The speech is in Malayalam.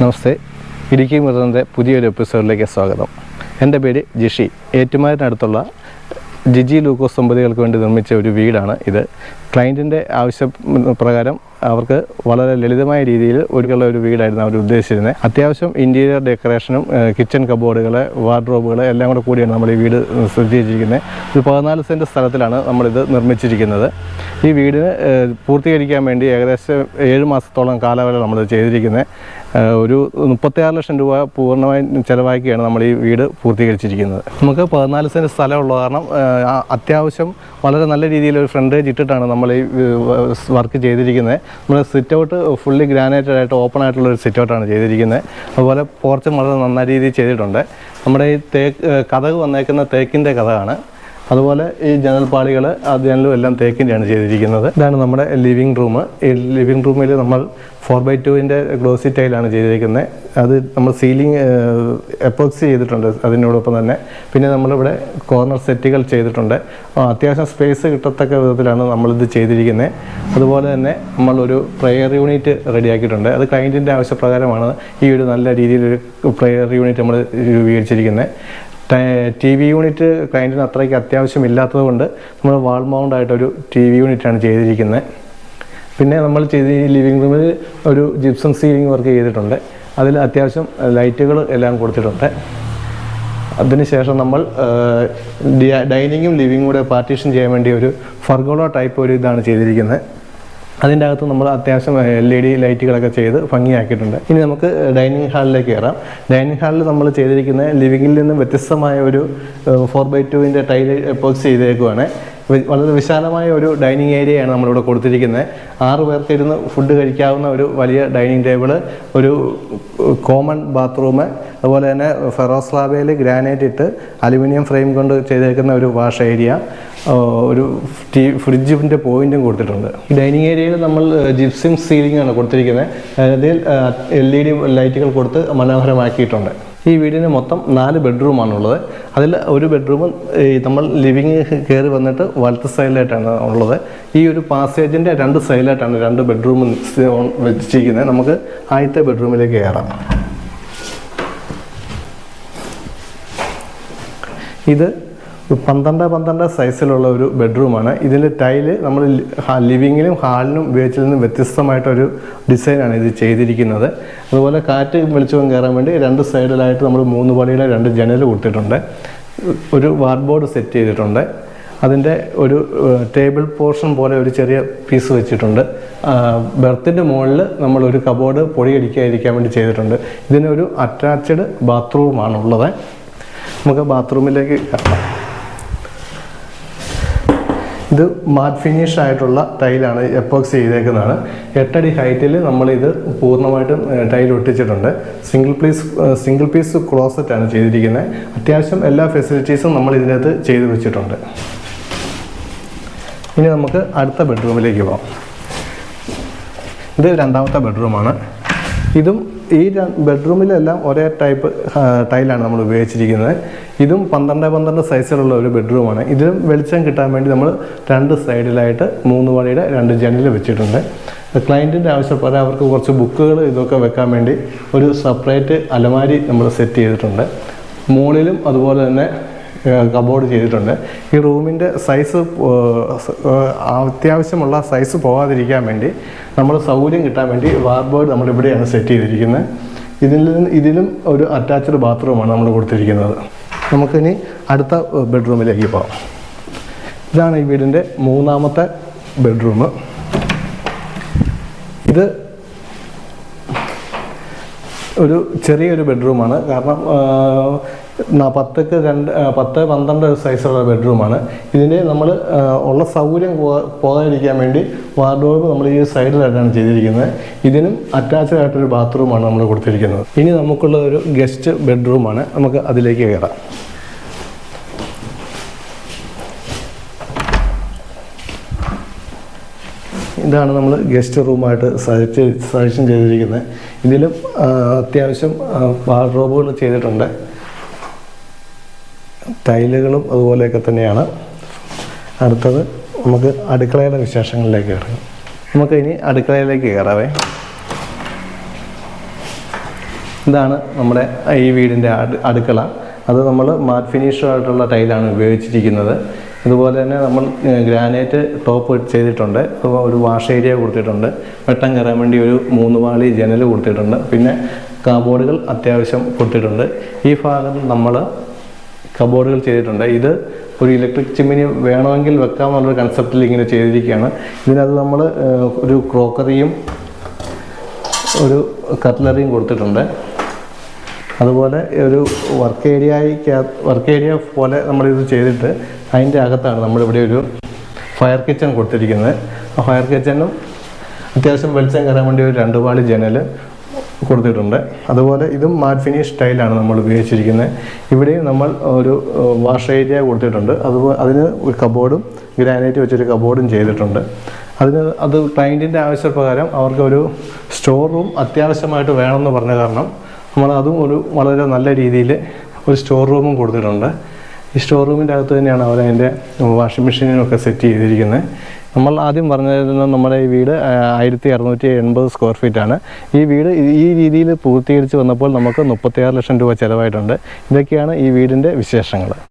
നമസ്തേ. ഇടുക്കി മുതലിന്റെ പുതിയൊരു എപ്പിസോഡിലേക്ക് സ്വാഗതം. എന്റെ പേര് ജിഷി. ഏറ്റുമാരിനടുത്തുള്ള ജിജി ലൂക്കോസ് ദമ്പതികൾക്ക് വേണ്ടി നിർമ്മിച്ച ഒരു വീടാണ് ഇത്. ക്ലയന്റിന്റെ ആവശ്യ പ്രകാരം അവർക്ക് വളരെ ലളിതമായ രീതിയിൽ ഒരുക്കുള്ള ഒരു വീടായിരുന്നു അവർ ഉദ്ദേശിച്ചിരുന്നത്. അത്യാവശ്യം ഇന്റീരിയർ ഡെക്കറേഷനും കിച്ചൺ കബോർഡുകൾ വാർഡ്രോബുകൾ എല്ലാം കൂടെ കൂടിയാണ് നമ്മൾ ഈ വീട് സജ്ജീകരിച്ചിരിക്കുന്നത്. ഒരു പതിനാല് സെന്റ് സ്ഥലത്തിലാണ് നമ്മളിത് നിർമ്മിച്ചിരിക്കുന്നത്. ഈ വീടിന് പൂർത്തീകരിക്കാൻ വേണ്ടി ഏകദേശം ഏഴ് മാസത്തോളം കാലവരെ നമ്മൾ ചെയ്തിരിക്കുന്നത്. ഒരു മുപ്പത്തിയാറ് ലക്ഷം രൂപ പൂർണമായി ചിലവാക്കിയാണ് നമ്മൾ ഈ വീട് പൂർത്തീകരിച്ചിരിക്കുന്നത്. നമുക്ക് പതിനാല് സെന്റ് സ്ഥലമുള്ള. കാരണം അത്യാവശ്യം വളരെ നല്ല രീതിയിൽ ഒരു ഫ്രണ്ടേജ് ഇട്ടിട്ടാണ് നമ്മൾ ഈ വർക്ക് ചെയ്തിരിക്കുന്നത്. നമ്മൾ സിറ്റ് ഔട്ട് ഫുള്ളി ഗ്രാനൈറ്റഡ് ആയിട്ട് ഓപ്പൺ ആയിട്ടുള്ള ഒരു സിറ്റ് ഔട്ടാണ് ചെയ്തിരിക്കുന്നത്. അതുപോലെ പോർച്ചും വളരെ നന്നായ രീതിയിൽ ചെയ്തിട്ടുണ്ട്. നമ്മുടെ ഈ തേക്ക് കഥക് വന്നേക്കുന്ന തേക്കിന്റെ കഥകാണ് അതുപോലെ ഈ ജനൽപ്പാളികൾ ആ ജനലും എല്ലാം തേക്കിന്റെയാണ് ചെയ്തിരിക്കുന്നത്. ഇതാണ് നമ്മുടെ ലിവിങ് റൂം ഈ ലിവിങ് റൂമിൽ നമ്മൾ ഫോർ ബൈ ടുവിന്റെ ഗ്ലോസി ടൈലാണ് ചെയ്തിരിക്കുന്നത് അത് നമ്മൾ സീലിംഗ് എപ്പോക്സ് ചെയ്തിട്ടുണ്ട് അതിനോടൊപ്പം തന്നെ. പിന്നെ നമ്മളിവിടെ കോർണർ സെറ്റുകൾ ചെയ്തിട്ടുണ്ട്. അത്യാവശ്യം സ്പേസ് കിട്ടത്തക്ക വിധത്തിലാണ് നമ്മളിത് ചെയ്തിരിക്കുന്നത് അതുപോലെ തന്നെ നമ്മളൊരു പ്രെയർ യൂണിറ്റ് റെഡിയാക്കിയിട്ടുണ്ട്. അത് ക്ലയന്റിന്റെ ആവശ്യപ്രകാരമാണ് ഈ ഒരു നല്ല രീതിയിലൊരു പ്രെയർ യൂണിറ്റ് നമ്മൾ രൂപീകരിച്ചിരിക്കുന്നത് ടി വി യൂണിറ്റ് ക്ലയന്റിന് അത്രയ്ക്ക് അത്യാവശ്യമില്ലാത്തത് കൊണ്ട് നമ്മൾ വാൾ മൗണ്ടായിട്ടൊരു ടി വി യൂണിറ്റാണ് ചെയ്തിരിക്കുന്നത്. പിന്നെ നമ്മൾ ചെയ്ത് ലിവിങ് റൂമിൽ ഒരു ജിപ്സം സീലിംഗ് വർക്ക് ചെയ്തിട്ടുണ്ട്. അതിൽ അത്യാവശ്യം ലൈറ്റുകൾ എല്ലാം കൊടുത്തിട്ടുണ്ട്. അതിനുശേഷം നമ്മൾ ഡൈനിങ്ങും ലിവിങ്ങും കൂടെ പാർട്ടീഷൻ ചെയ്യാൻ വേണ്ടി ഒരു ഫർഗോള ടൈപ്പ് ഒരു ഇതാണ് ചെയ്തിരിക്കുന്നത്. അതിന്റെ അകത്ത് നമ്മൾ അത്യാവശ്യം എൽ ഇ ഡി ലൈറ്റുകളൊക്കെ ചെയ്ത് ഭംഗിയാക്കിയിട്ടുണ്ട്. ഇനി നമുക്ക് ഡൈനിങ് ഹാളിലേക്ക് കയറാം. ഡൈനിങ് ഹാളിൽ നമ്മൾ ചെയ്തിരിക്കുന്ന ലിവിങ്ങിൽ നിന്നും വ്യത്യസ്തമായ ഒരു ഫോർ ബൈ ടുവിന്റെ ടൈൽ എപ്പോക്സ് ചെയ്തേക്കുവാണ്. വളരെ വിശാലമായ ഒരു ഡൈനിങ് ഏരിയയാണ് നമ്മളിവിടെ കൊടുത്തിരിക്കുന്നത്. ആറ് പേർക്ക് ഇരുന്ന് ഫുഡ് കഴിക്കാവുന്ന ഒരു വലിയ ഡൈനിങ് ടേബിൾ ഒരു കോമൺ ബാത്റൂം അതുപോലെ തന്നെ ഫെറോസ്ലാബയിൽ ഗ്രാനൈറ്റ് ഇട്ട് അലുമിനിയം ഫ്രെയിം കൊണ്ട് ചെയ്തേക്കുന്ന ഒരു വാഷ് ഏരിയ. ഒരു ടീ ഫ്രിഡ്ജിന്റെ പോയിന്റും കൊടുത്തിട്ടുണ്ട്. ഈ ഡൈനിങ് ഏരിയയിൽ നമ്മൾ ജിപ്സിം സീലിംഗ് ആണ് കൊടുത്തിരിക്കുന്നത്. അതിൽ എൽ ഇ ഡി ലൈറ്റുകൾ കൊടുത്ത് മനോഹരമാക്കിയിട്ടുണ്ട്. ഈ വീടിന് മൊത്തം നാല് ബെഡ്റൂമാണുള്ളത്. അതിൽ ഒരു ബെഡ്റൂം നമ്മൾ ലിവിങ് കയറി വന്നിട്ട് വലത്ത് സൈഡിലായിട്ടാണ് ഉള്ളത്. ഈ ഒരു പാസേജിന്റെ രണ്ട് സൈഡിലായിട്ടാണ് രണ്ട് ബെഡ്റൂം വെച്ചിരിക്കുന്നത്. നമുക്ക് ആദ്യത്തെ ബെഡ്റൂമിലേക്ക് കയറാം. ഇത് പന്ത്രണ്ട് പന്ത്രണ്ട് സൈസിലുള്ള ഒരു ബെഡ്റൂമാണ് ഇതിന്റെ ടൈൽ നമ്മൾ ലിവിങ്ങിലും ഹാളിലും നിന്നും വ്യത്യസ്തമായിട്ടൊരു ഡിസൈനാണ് ഇത് ചെയ്തിരിക്കുന്നത്. അതുപോലെ കാറ്റ് വെളിച്ചവും കയറാൻ വേണ്ടി രണ്ട് സൈഡിലായിട്ട് നമ്മൾ മൂന്ന് പടിയുടെ രണ്ട് ജനൽ കൊടുത്തിട്ടുണ്ട്. ഒരു വാർഡ് ബോർഡ് സെറ്റ് ചെയ്തിട്ടുണ്ട്. അതിന്റെ ഒരു ടേബിൾ പോർഷൻ പോലെ ഒരു ചെറിയ പീസ് വെച്ചിട്ടുണ്ട്. ബെർത്തിന്റെ മുകളിൽ നമ്മൾ ഒരു കബോർഡ് പൊടിയടിക്കാതിരിക്കാൻ വേണ്ടി ചെയ്തിട്ടുണ്ട്. ഇതിനൊരു അറ്റാച്ച്ഡ് ബാത്റൂമാണുള്ളത് നമുക്ക് ബാത്റൂമിലേക്ക് കയറാം ഇത് മാറ്റ് ഫിനിഷ് ആയിട്ടുള്ള ടൈലാണ് എപ്പോക്സ് ചെയ്തേക്കുന്നതാണ്. എട്ടടി ഹൈറ്റിൽ നമ്മളിത് പൂർണമായിട്ടും tile ഒട്ടിച്ചിട്ടുണ്ട്. Single piece single piece closet ആണ് ചെയ്തിരിക്കുന്നത് അത്യാവശ്യം എല്ലാ ഫെസിലിറ്റീസും നമ്മൾ ഇതിനകത്ത് ചെയ്തു വെച്ചിട്ടുണ്ട്. ഇനി നമുക്ക് അടുത്ത ബെഡ്റൂമിലേക്ക് പോകാം. ഇത് രണ്ടാമത്തെ ബെഡ്റൂമാണ് ഇതും ഈ ബെഡ്റൂമിലെല്ലാം ഒരേ ടൈപ്പ് ടൈലാണ് നമ്മൾ ഉപയോഗിച്ചിരിക്കുന്നത്. ഇതും പന്ത്രണ്ട് പന്ത്രണ്ട് സൈസിലുള്ള ഒരു ബെഡ്റൂമാണ്. ഇതിലും വെളിച്ചം കിട്ടാൻ വേണ്ടി നമ്മൾ രണ്ട് സൈഡിലായിട്ട് മൂന്ന് പണിയുടെ രണ്ട് ജനൽ വെച്ചിട്ടുണ്ട്. ക്ലയന്റിന്റെ ആവശ്യപ്രകാരം അവർക്ക് കുറച്ച് ബുക്കുകൾ ഇതൊക്കെ വെക്കാൻ വേണ്ടി ഒരു സെപ്പറേറ്റ് അലമാരി നമ്മൾ സെറ്റ് ചെയ്തിട്ടുണ്ട്. മുകളിലും അതുപോലെ തന്നെ കബോർഡ് ചെയ്തിട്ടുണ്ട്. ഈ റൂമിന്റെ സൈസ് അത്യാവശ്യമുള്ള സൈസ് പോകാതിരിക്കാൻ വേണ്ടി നമ്മൾ സൗകര്യം കിട്ടാൻ വേണ്ടി വാർബോർഡ് നമ്മൾ ഇവിടെയാണ് സെറ്റ് ചെയ്തിരിക്കുന്നത്. ഇതിൽ ഇതിലും ഒരു അറ്റാച്ച്ഡ് ബാത്റൂമാണ് നമ്മൾ കൊടുത്തിരിക്കുന്നത്. നമുക്കിനി അടുത്ത ബെഡ്റൂമിലേക്ക് പോകാം ഇതാണ് ഈ വീടിന്റെ മൂന്നാമത്തെ ബെഡ്റൂം. ഇത് ഒരു ചെറിയൊരു ബെഡ്റൂമാണ്. കാരണം പത്തക്ക് രണ്ട് പത്ത് പന്ത്രണ്ട് സൈസുള്ള ബെഡ്റൂമാണ്. ഇതിന് നമ്മൾ ഉള്ള സൗകര്യം പോകാതിരിക്കാൻ വേണ്ടി വാർഡ്രോബ് നമ്മൾ ഈ സൈഡിലായിട്ടാണ് ചെയ്തിരിക്കുന്നത്. ഇതിനും അറ്റാച്ച്ഡ് ആയിട്ടൊരു ബാത്റൂമാണ് നമ്മൾ കൊടുത്തിരിക്കുന്നത്. ഇനി നമുക്കുള്ള ഒരു ഗസ്റ്റ് ബെഡ്റൂമാണ് നമുക്ക് അതിലേക്ക് കയറാം. ഇതാണ് നമ്മൾ ഗസ്റ്റ് റൂമായിട്ട് സജസ്റ്റ് സജഷൻ ചെയ്തിരിക്കുന്നത്. ഇതിലും അത്യാവശ്യം വാർഡ്രോബുകൾ ചെയ്തിട്ടുണ്ട്. ടൈലുകളും അതുപോലെയൊക്കെ തന്നെയാണ്. അടുത്തത് നമുക്ക് അടുക്കളയുടെ വിശേഷങ്ങളിലേക്ക് കയറാം. നമുക്ക് ഇനി അടുക്കളയിലേക്ക് കയറാവേ. ഇതാണ് നമ്മുടെ ഈ വീടിന്റെ അടുക്കള. അത് നമ്മൾ മാറ്റ് ഫിനിഷായിട്ടുള്ള ടൈലാണ് ഉപയോഗിച്ചിരിക്കുന്നത്. അതുപോലെ തന്നെ നമ്മൾ ഗ്രാനൈറ്റ് ടോപ്പ് ചെയ്തിട്ടുണ്ട്. അതുപോലെ ഒരു വാഷ് ഏരിയ കൊടുത്തിട്ടുണ്ട്. വെട്ടം കയറാൻ വേണ്ടി ഒരു മൂന്ന് പാളി ജനൽ കൊടുത്തിട്ടുണ്ട്. പിന്നെ കാബോർഡുകൾ അത്യാവശ്യം കൊടുത്തിട്ടുണ്ട്. ഈ ഭാഗം നമ്മൾ കബോർഡുകൾ ചെയ്തിട്ടുണ്ട്. ഇത് ഒരു ഇലക്ട്രിക് ചിമ്മിനി വേണമെങ്കിൽ വെക്കാം എന്നുള്ളൊരു കൺസെപ്റ്റിൽ ഇങ്ങനെ ചെയ്തിരിക്കുകയാണ്. ഇതിനകത്ത് നമ്മൾ ഒരു ക്രോക്കറിയും ഒരു കട്ട്ലറിയും കൊടുത്തിട്ടുണ്ട്. അതുപോലെ ഒരു വർക്ക് ഏരിയയ്ക്ക് വർക്ക് ഏരിയ പോലെ നമ്മളിത് ചെയ്തിട്ട് അതിന്റെ അകത്താണ് നമ്മളിവിടെ ഒരു ഫയർ കിച്ചൺ കൊടുത്തിരിക്കുന്നത്. ആ ഫയർ കിച്ചണും അത്യാവശ്യം വെളിച്ചം കയറാൻ വേണ്ടി ഒരു രണ്ട് ജനൽ കൊടുത്തിട്ടുണ്ട്. അതുപോലെ ഇതും മാറ്റ് ഫിനിഷ് സ്റ്റൈലാണ് നമ്മൾ ഉപയോഗിച്ചിരിക്കുന്നത്. ഇവിടെയും നമ്മൾ ഒരു വാഷ് ഏരിയ കൊടുത്തിട്ടുണ്ട്. അതുപോലെ അതിന് ഒരു കബോർഡും ഗ്രാനൈറ്റ് വെച്ചൊരു കബോർഡും ചെയ്തിട്ടുണ്ട്. അതിന് അത് ക്ലയന്റിന്റെ ആവശ്യപ്രകാരം അവർക്കൊരു സ്റ്റോർ റൂം അത്യാവശ്യമായിട്ട് വേണമെന്ന് പറഞ്ഞ കാരണം നമ്മൾ അതും ഒരു വളരെ നല്ല രീതിയിൽ ഒരു സ്റ്റോർ റൂമും കൊടുത്തിട്ടുണ്ട്. ഈ സ്റ്റോർ റൂമിന്റെ അകത്ത് തന്നെയാണ് അവർ അതിന്റെ വാഷിംഗ് മെഷീനൊക്കെ സെറ്റ് ചെയ്തിരിക്കുന്നത്. നമ്മൾ ആദ്യം പറഞ്ഞിരുന്ന നമ്മുടെ ഈ വീട് ആയിരത്തി അറുന്നൂറ്റി എൺപത് സ്ക്വയർ ഫീറ്റ് ആണ്. ഈ വീട് ഈ രീതിയിൽ പൂർത്തീകരിച്ച് വന്നപ്പോൾ നമുക്ക് മുപ്പത്തിയാറ് ലക്ഷം രൂപ ചിലവായിട്ടുണ്ട്. ഇതൊക്കെയാണ് ഈ വീടിന്റെ വിശേഷങ്ങൾ.